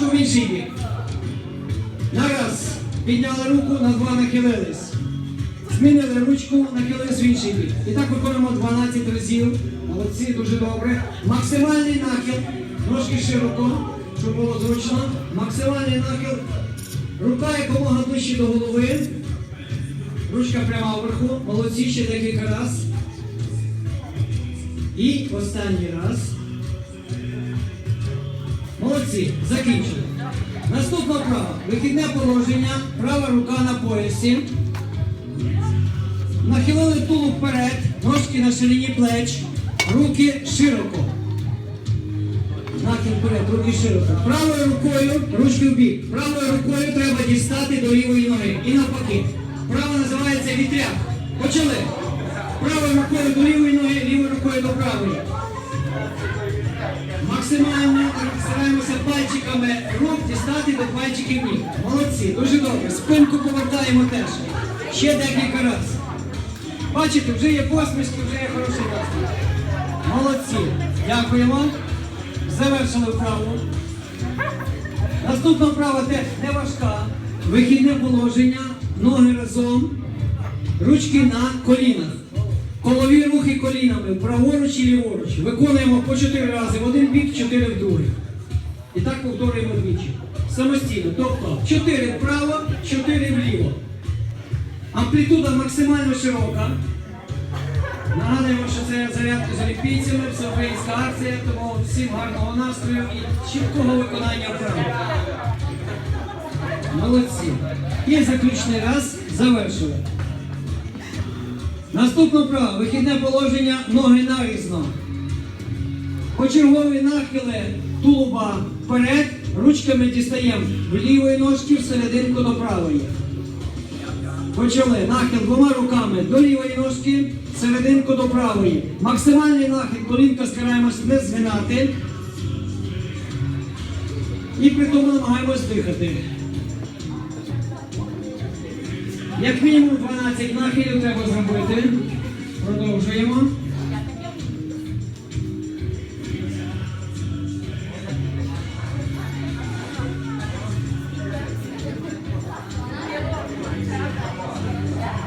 Ручку в. Нараз. Підняли руку, на два нахилились. Змінили ручку, нахилились в інший бік. І так виконуємо 12 разів. Молодці, дуже добре. Максимальний нахил. Ножки широко, щоб було зручно. Максимальний нахил. Рука якомога ближче до голови. Ручка прямо вверху. Молодці, ще декілька раз. І останній раз. Молодці, закінчили. Наступна вправа. Вихідне положення, права рука на поясі. Нахилили тулуб вперед, ножки на ширині плеч, руки широко. Нахил вперед, руки широко. Правою рукою, ручки в бік. Правою рукою треба дістати до лівої ноги. І навпаки. Права називається вітряк. Почали. Правою рукою до лівої ноги, лівою рукою до правої. Пальчиками рук дістати до пальчиків ніг. Молодці, дуже добре. Спинку повертаємо теж. Ще декілька разів. Бачите, вже є посмішки, вже є хороший настрій. Молодці. Дякуємо. Завершили вправу. Наступна вправа теж не важка. Вихідне положення, ноги разом, ручки на колінах. Колові рухи колінами, праворуч і ліворуч. Виконуємо по 4 рази в один бік, 4 в другий. І так повторюємо двічі. Самостійно. Тобто 4 вправо, 4 вліво. Амплітуда максимально широка. Нагадуємо, що це зарядка з олімпійцями, всеукраїнська акція, тому всім гарного настрою і чіткого виконання вправ. Молодці. І заключний раз завершили. Наступна вправа. Вихідне положення ноги нарізно. Почергові нахили тулуба вперед, ручками дістаємо в лівої ножки в серединку до правої. Почали нахил двома руками до лівої ножки, серединку до правої. Максимальний нахил, колінка стараємось не згинати. І при тому намагаємось дихати. Як мінімум 12 нахилів треба зробити. Продовжуємо.